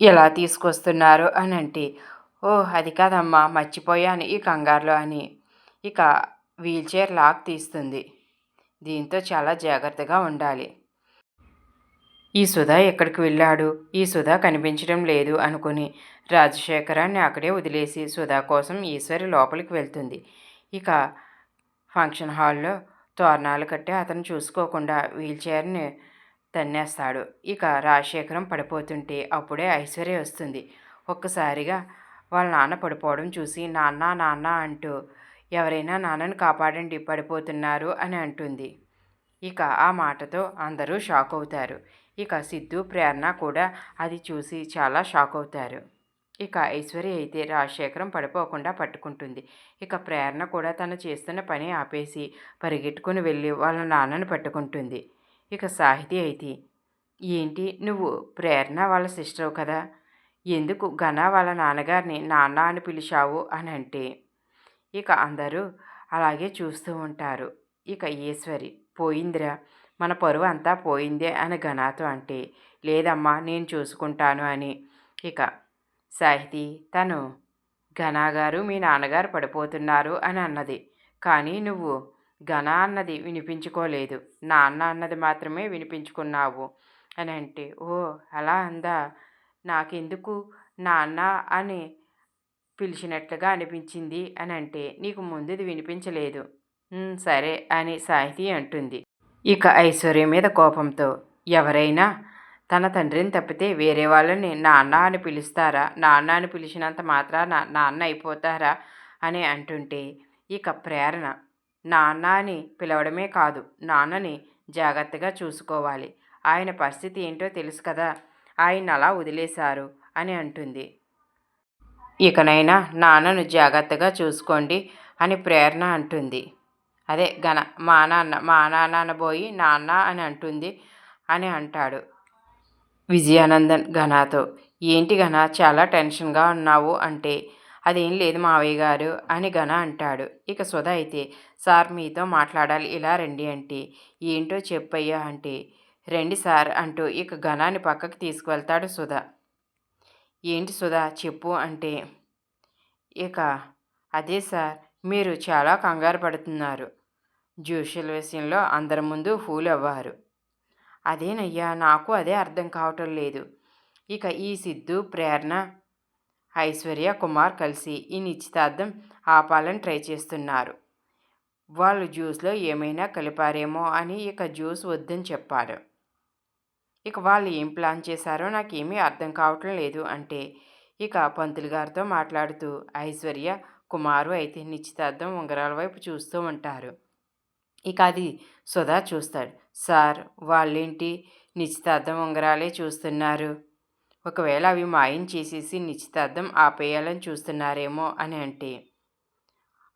ఎలా తీసుకొస్తున్నారు అని అంటే ఓ అది కాదమ్మా మర్చిపోయాను ఈ కంగారులో అని. ఇక వీల్చైర్ లాక్ తీస్తుంది. దీంతో చాలా జాగ్రత్తగా ఉండాలి. ఈ సుధా ఎక్కడికి వెళ్ళాడు? ఈ సుధా కనిపించడం లేదు అనుకుని రాజశేఖరాన్ని అక్కడే వదిలేసి సుధా కోసం ఈశ్వరి లోపలికి వెళ్తుంది. ఇక ఫంక్షన్ హాల్లో తోరణాలు కట్టి అతను చూసుకోకుండా వీల్చైర్ని తన్నేస్తాడు. ఇక రాజశేఖరం పడిపోతుంటే అప్పుడే ఐశ్వర్య వస్తుంది. ఒక్కసారిగా వాళ్ళ నాన్న పడిపోవడం చూసి నాన్న నాన్న అంటూ ఎవరైనా నాన్నని కాపాడండి పడిపోతున్నారు అని అంటుంది. ఇక ఆ మాటతో అందరూ షాక్ అవుతారు. ఇక సిద్ధు ప్రేరణ కూడా అది చూసి చాలా షాక్ అవుతారు. ఇక ఐశ్వర్య అయితే రాజశేఖరం పడిపోకుండా పట్టుకుంటుంది. ఇక ప్రేరణ కూడా తను చేస్తున్న పని ఆపేసి పరిగెట్టుకుని వెళ్ళి వాళ్ళ నాన్నను పట్టుకుంటుంది. ఇక సాహితి అయితే ఏంటి నువ్వు ప్రేరణ వాళ్ళ సిస్టర్ కదా? ఎందుకు ఘన వాళ్ళ నాన్నగారిని నాన్న అని పిలిచావు అని అంటే ఇక అందరూ అలాగే చూస్తూ ఉంటారు. ఇక ఈశ్వరి పోయిందిరా మన పరువు అంతా పోయిందే అని ఘనాతో అంటే లేదమ్మా నేను చూసుకుంటాను అని. ఇక సాహితి తను ఘనా గారు మీ నాన్నగారు పడిపోతున్నారు అని అన్నది. కానీ నువ్వు ఘన అన్నది వినిపించుకోలేదు. నాన్న అన్నది మాత్రమే వినిపించుకున్నావు. అని అంటే ఓ అలా అందా? నాకెందుకు నాన్న అని పిలిచినట్లుగా అనిపించింది అని అంటే నీకు ముందుది వినిపించలేదు. సరే అని సాహితి అంటుంది. ఇక ఐశ్వర్య మీద కోపంతో ఎవరైనా తన తండ్రిని తప్పితే వేరే వాళ్ళని నాన్న అని పిలుస్తారా? నాన్న అని పిలిచినంత మాత్రాన నాన్న అయిపోతారా? అని అంటుంటే ఇక ప్రేరణ. నాన్న అని పిలవడమే కాదు నాన్నని జాగ్రత్తగా చూసుకోవాలి. ఆయన పరిస్థితి ఏంటో తెలుసు కదా ఆయన అలా వదిలేశారు అని అంటుంది. ఇకనైనా నాన్నను జాగ్రత్తగా చూసుకోండి అని ప్రేరణ అంటుంది. అదే ఘన మా నాన్న మా నాన్న అనబోయి నాన్న అని అంటుంది అని అంటాడు. విజయానందన్ ఘనాతో ఏంటి ఘన చాలా టెన్షన్గా ఉన్నావు అంటే అదేం లేదు మావయ్య గారు అని ఘన అంటాడు. ఇక సుధ అయితే సార్ మీతో మాట్లాడాలి. ఇలా రండి అంటే ఏంటో చెప్పయ్యా అంటే రండి సార్ అంటూ ఇక ఘనాన్ని పక్కకు తీసుకువెళ్తాడు సుధ. ఏంటి సుధా? చెప్పు అంటే ఇక అదే సార్ మీరు చాలా కంగారు పడుతున్నారు. జ్యూషుల విషయంలో అందరి ముందు ఫూల్ అవ్వారు అదేనయ్యా నాకు అదే అర్థం కావటం లేదు. ఇక ఈ సిద్ధు ప్రేరణ ఐశ్వర్య కుమార్ కలిసి ఈ నిశ్చితార్థం ఆపాలని ట్రై చేస్తున్నారు. వాళ్ళు జ్యూస్లో ఏమైనా కలిపారేమో అని ఇక జ్యూస్ వద్దని చెప్పారు. ఇక వాళ్ళు ఏం ప్లాన్ చేశారో నాకేమీ అర్థం కావటం లేదు అంటే ఇక పంతులు గారితో మాట్లాడుతూ ఐశ్వర్య కుమారు అయితే నిశ్చితార్థం ఉంగరాల వైపు చూస్తూ ఉంటారు. ఇక అది సుధా చూస్తాడు. సార్ వాళ్ళేంటి? నిశ్చితార్థం ఉంగరాలే చూస్తున్నారు. ఒకవేళ అవి మాయం చేసేసి నిశ్చితార్థం ఆపేయాలని చూస్తున్నారేమో అని అంటే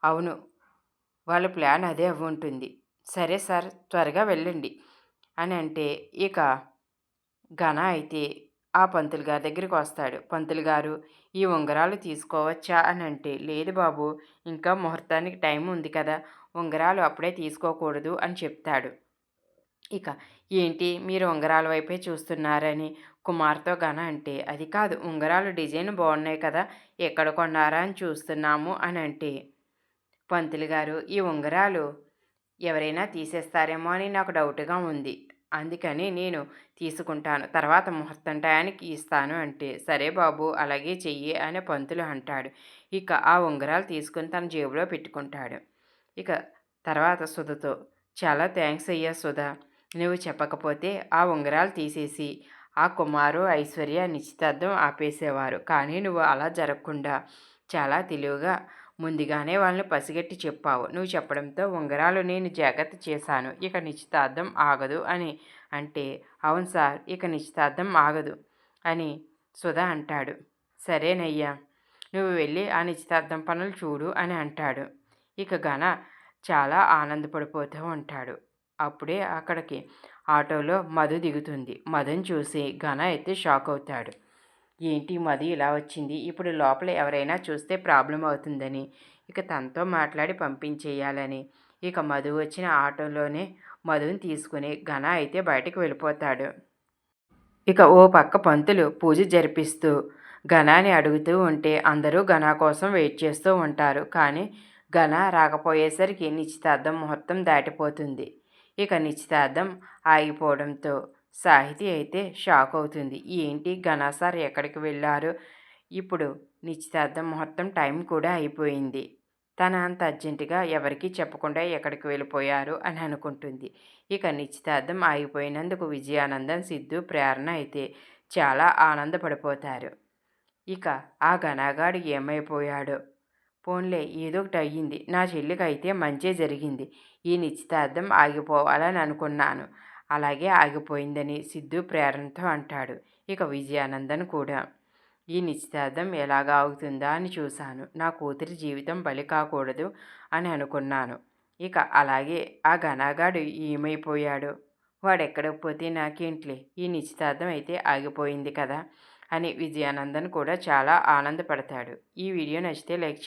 అవును వాళ్ళ ప్లాన్ అదే అవి ఉంటుంది. సరే సార్ త్వరగా వెళ్ళండి అని అంటే ఇక ఘన అయితే ఆ పంతులు గారి దగ్గరికి వస్తాడు. పంతులు గారు ఈ ఉంగరాలు తీసుకోవచ్చా అని అంటే లేదు బాబు ఇంకా ముహూర్తానికి టైం ఉంది కదా ఉంగరాలు అప్పుడే తీసుకోకూడదు అని చెప్తాడు. ఇక ఏంటి మీరు ఉంగరాల వైపే చూస్తున్నారని కుమార్తో గన అంటే అది కాదు ఉంగరాలు డిజైన్ బాగున్నాయి కదా ఎక్కడ కొన్నారా అని చూస్తున్నాము అని అంటే పంతులు గారు ఈ ఉంగరాలు ఎవరైనా తీసేస్తారేమో అని నాకు డౌట్గా ఉంది. అందుకని నేను తీసుకుంటాను. తర్వాత ముహూర్తం టయానికి ఇస్తాను అంటే సరే బాబు అలాగే చెయ్యి అని పంతులు అంటాడు. ఇక ఆ ఉంగరాలు తీసుకుని తన జేబులో పెట్టుకుంటాడు. ఇక తర్వాత సుధతో చాలా థ్యాంక్స్ అయ్యా సుధ నువ్వు చెప్పకపోతే ఆ ఉంగరాలు తీసేసి ఆ కుమారు ఐశ్వర్య నిశ్చితార్థం ఆపేసేవారు. కానీ నువ్వు అలా జరగకుండా చాలా తెలివిగా ముందుగానే వాళ్ళని పసిగట్టి చెప్పావు. నువ్వు చెప్పడంతో ఉంగరాలు నేను జాగ్రత్త చేశాను. ఇక నిశ్చితార్థం ఆగదు అని అంటే అవును సార్ ఇక నిశ్చితార్థం ఆగదు అని సుధా అంటాడు. సరేనయ్యా నువ్వు వెళ్ళి ఆ నిశ్చితార్థం పనులు చూడు అని అంటాడు. ఇక ఘన చాలా ఆనందపడిపోతూ ఉంటాడు. అప్పుడే అక్కడికి ఆటోలో మధు దిగుతుంది. మధుని చూసి ఘన అయితే షాక్ అవుతాడు. ఏంటి మధు ఇలా వచ్చింది? ఇప్పుడు లోపల ఎవరైనా చూస్తే ప్రాబ్లం అవుతుందని. ఇక తనతో మాట్లాడి పంపించేయాలని. ఇక మధు వచ్చిన ఆటోలోనే మధుని తీసుకుని ఘన అయితే బయటకు వెళ్ళిపోతాడు. ఇక ఓ పక్క పంతులు పూజ జరిపిస్తూ ఘనాన్ని అడుగుతూ ఉంటే అందరూ ఘన కోసం వెయిట్ చేస్తూ ఉంటారు. కానీ ఘన రాకపోయేసరికి నిశ్చితార్థం ముహూర్తం దాటిపోతుంది. ఇక నిశ్చితార్థం ఆగిపోవడంతో సాహితి అయితే షాక్ అవుతుంది ఏంటి? ఘన సార్ ఎక్కడికి వెళ్ళారు? ఇప్పుడు నిశ్చితార్థం మొత్తం టైం కూడా అయిపోయింది. తన అంత అర్జెంటుగా ఎవరికీ చెప్పకుండా ఎక్కడికి వెళ్ళిపోయారు అని అనుకుంటుంది. ఇక నిశ్చితార్థం ఆగిపోయినందుకు విజయానందం సిద్ధు ప్రేరణ అయితే చాలా ఆనందపడిపోతారు. ఇక ఆ ఘనాగాడు ఏమైపోయాడో? పోన్లే ఏదో ఒకటి అయ్యింది నా చెల్లికి అయితే మంచే జరిగింది. ఈ నిశ్చితార్థం ఆగిపోవాలని అనుకున్నాను. అలాగే ఆగిపోయిందని సిద్ధు ప్రేరణతో అంటాడు. ఇక విజయానందన్ కూడా ఈ నిశ్చితార్థం ఎలాగా అవుతుందా అని చూశాను. నా కూతురి జీవితం బలి కాకూడదు అని అనుకున్నాను. ఇక అలాగే ఆ ఘనాగాడు ఏమైపోయాడు? వాడెక్కడికి పోతే నాకేంట్లే? ఈ నిశ్చితార్థం అయితే ఆగిపోయింది కదా అని విజయానందన్ కూడా చాలా ఆనందపడతాడు. ఈ వీడియో నచ్చితే లైక్